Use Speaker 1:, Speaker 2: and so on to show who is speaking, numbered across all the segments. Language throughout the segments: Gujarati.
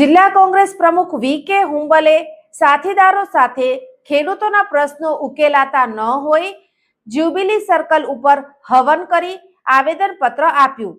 Speaker 1: જિલ્લા કોંગ્રેસ પ્રમુખ વી કે હુંબલે સાથીદારો સાથે ખેડૂતોના પ્રશ્નો ઉકેલાતા ન હોય, જ્યુબિલી સર્કલ ઉપર હવન કરી આવેદન પત્ર આપ્યું.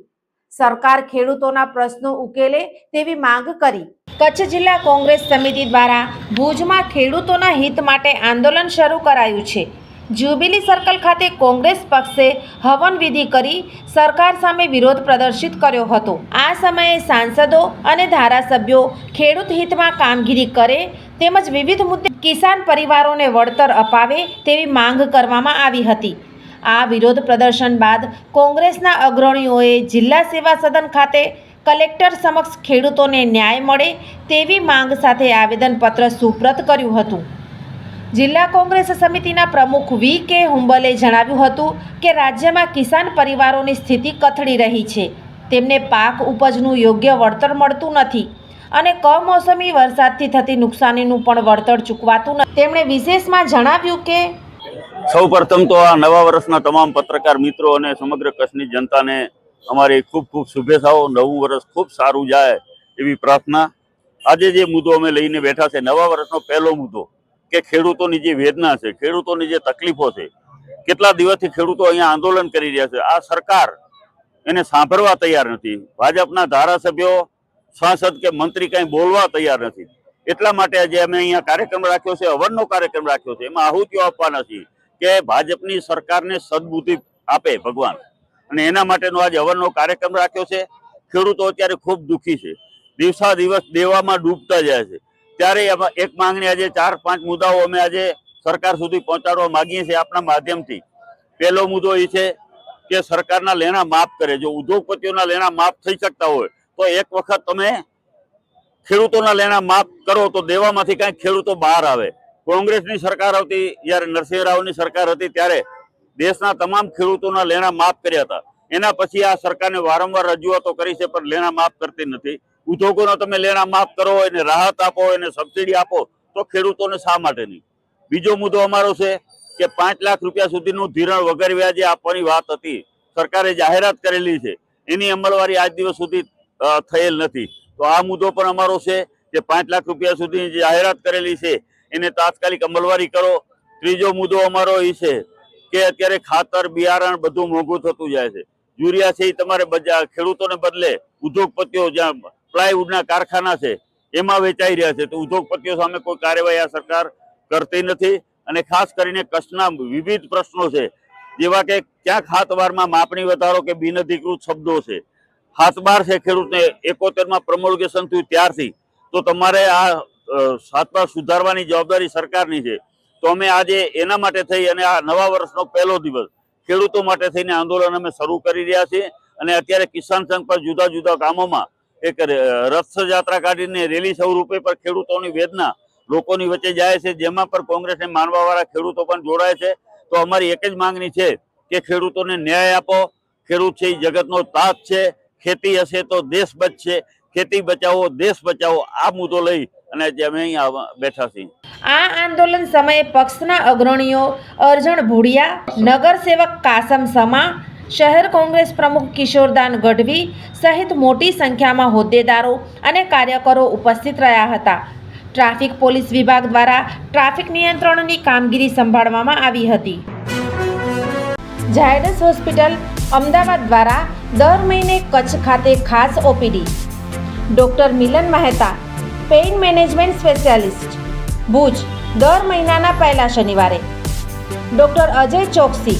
Speaker 1: સરકાર ખેડૂતોના પ્રશ્નો ઉકેલે તેવી માંગ કરી. કચ્છ જિલ્લા કોંગ્રેસ સમિતિ દ્વારા ભુજમાં ખેડૂતોના હિત માટે આંદોલન શરૂ કરાયું છે. જ્યુબિલી સર્કલ ખાતે કોંગ્રેસ પક્ષે હવન વિધિ કરી સરકાર સામે વિરોધ પ્રદર્શિત કર્યો હતો. આ સમયે સાંસદો અને ધારાસભ્યો ખેડૂત હિતમાં કામગીરી કરે તેમજ વિવિધ મુદ્દે કિસાન પરિવારોને વળતર અપાવે તેવી માંગ કરવામાં આવી હતી. આ વિરોધ પ્રદર્શન બાદ કોંગ્રેસના અગ્રણીઓએ જિલ્લા સેવા સદન ખાતે કલેક્ટર સમક્ષ ખેડૂતોને ન્યાય મળે તેવી માંગ સાથે આવેદનપત્ર સુપ્રત કર્યું હતું. જિલ્લા કોંગ્રેસ સમિતિના પ્રમુખ વી કે હુંબલે જણાવ્યું હતું કે રાજ્યમાં કિસાન પરિવારોની સ્થિતિ કથળી રહી છે. તેમને પાક ઉપજનું યોગ્ય વળતર મળતું નથી અને કમોસમી વરસાદથી થતી નુકસાનીનું પણ વળતર ચૂકવાતું નથી તેમણે વિશેષમાં જણાવ્યું કે
Speaker 2: સૌ પ્રથમ તો આ નવા વર્ષના તમામ પત્રકાર મિત્રો અને સમગ્ર કચ્છની જનતાને અમારી ખૂબ ખૂબ શુભેચ્છાઓ. નવું વર્ષ ખૂબ સારું જાય એવી પ્રાર્થના. આજે જે મુદ્દો અમે લઈને બેઠા છે, નવા વર્ષનો પહેલો મુદ્દો કે ખેડૂતોની જે વેદના છે, ખેડૂતોની જે તકલીફો છે, કેટલા દિવસથી ખેડૂતો અહીંયા આંદોલન કરી રહ્યા છે? આ સરકાર એને સાંભળવા તૈયાર નથી. ભાજપના ધારાસભ્યો, સાંસદ કે મંત્રી કંઈ બોલવા તૈયાર નથી. એટલા માટે આજે અમે અહીંયા કાર્યક્રમ રાખ્યો છે, અવરનો કાર્યક્રમ રાખ્યો છે. એમાં આહુતિઓ આપવાના છીએ કે ભાજપની સરકારને સદબુદ્ધિ આપે ભગવાન. અને એના માટેનો આજે અવરનો કાર્યક્રમ રાખ્યો છે. ખેડૂતો અત્યારે ખૂબ દુઃખી છે. દિવસા દિવસ દેવામાં ડૂબતા જાય છે. ત્યારે એક માંગણી આજે ચાર પાંચ મુદ્દાઓ અમે આજે સરકાર સુધી પહોંચાડવા માંગીએ છીએ આપણા માધ્યમથી. પહેલો મુદ્દો એ છે કે સરકારના લેણા માફ કરે. જો ઉદ્યોગપતિઓના લેણા માફ થઈ શકતા હોય, તો એક વખત તમે ખેડૂતોના લેણા માફ કરો તો દેવામાંથી કાંઈ ખેડૂતો બહાર આવે. કોંગ્રેસની સરકાર આવતી, જ્યારે નરસિંહ રાવની સરકાર હતી ત્યારે દેશના તમામ ખેડૂતોના લેણા માફ કર્યા હતા. એના પછી આ સરકારને વારંવાર રજૂઆતો કરી છે, પણ લેણા માફ કરતી નથી. ઉદ્યોગોનો તમે લેણા માફ કરો એને રાહત આપો એને સબસિડી આપો, તો ખેડૂતોને શા માટે નહીં? બીજો મુદ્દો અમારો છે કે પાંચ લાખ રૂપિયા સુધીનું ધિરાણ વગર વ્યાજે આપવાની વાત હતી. સરકારે જાહેરાત કરેલી છે. એની અમલવારી આજ દિવસ સુધી થયેલ નથી. તો આ મુદ્દો પણ અમારો છે કે પાંચ લાખ રૂપિયા સુધીની જાહેરાત કરેલી છે, એને તાત્કાલિક અમલવારી કરો. ત્રીજો મુદ્દો અમારો એ છે કે અત્યારે ખાતર, બિયારણ બધું મોંઘું થતું જાય છે. યુરિયા છે એ તમારે ખેડૂતોને બદલે ઉદ્યોગપતિઓ જ્યાં પ્લાયવુડના કારખાના છે, એમાં વેચાઈ રહ્યા છે. તો ઉદ્યોગપતિઓ સામે કોઈ કાર્યવાહી આ સરકાર કરતી નથી અને ખાસ કરીને કચ્છના વિવિધ પ્રશ્નો છે. જેવા કે ક્યાંક હાથવારમાં માપણી વધારો કે બિનઅધિકૃત શબ્દો છે. હાથબાર છે ખેડૂતને એકોતેરમાં પ્રમોલગેશન થયું ત્યારથી. તો તમારે આ હાથબાર સુધારવાની જવાબદારી સરકારની છે. તો અમે આજે એના માટે થઈ અને આ નવા વર્ષનો પહેલો દિવસ ખેડૂતો માટે થઈને આંદોલન અમે શરૂ કરી રહ્યા છીએ. અને અત્યારે કિસાન સંઘ પર જુદા જુદા ગામોમાં એક રથયાત્રા કાઢીને રેલી સ્વરૂપે પર ખેડૂતોની વેદના લોકોની વચ્ચે જાય છે, જેમાં પણ કોંગ્રેસને માનવાવાળા ખેડૂતો પણ જોડાય છે. તો અમારી એક જ માંગણી છે કે ખેડૂતોને ન્યાય આપો. ખેડૂત છે એ જગતનો તાત છે. ખેતી હશે તો દેશ બચશે. ખેતી બચાવો, દેશ બચાવો, આ મુદ્દો લઈ અને જે અમે બેઠા છીએ.
Speaker 1: આ આંદોલન સમયે પક્ષના અગ્રણીઓ અર્જણ ભુડિયા, નગરસેવક કાસમ સમા શહેર કોંગ્રેસ પ્રમુખ કિશોરદાન ગઢવી સહિત મોટી સંખ્યામાં હોદ્દેદારો અને કાર્યકરો ઉપસ્થિત રહ્યા હતા. ટ્રાફિક પોલીસ વિભાગ દ્વારા ટ્રાફિક નિયંત્રણની કામગીરી સંભાળવામાં આવી હતી. ઝાયડસ હોસ્પિટલ અમદાવાદ દ્વારા દર મહિને કચ્છ ખાતે ખાસ OPD. Doctor Milan Mehta, pain management specialist, Bhuj, દર મહિનાના પહેલા શનિવારે. ડૉક્ટર અજય ચોકસી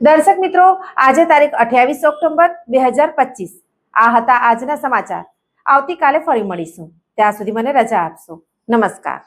Speaker 1: દર્શક મિત્રો, આજે તારીખ અઠ્યાવીસ ઓક્ટોબર બે હજાર પચીસ. આ હતા આજના સમાચાર. આવતીકાલે ફરી મળીશું. ત્યાં સુધી મને રજા આપશો. નમસ્કાર.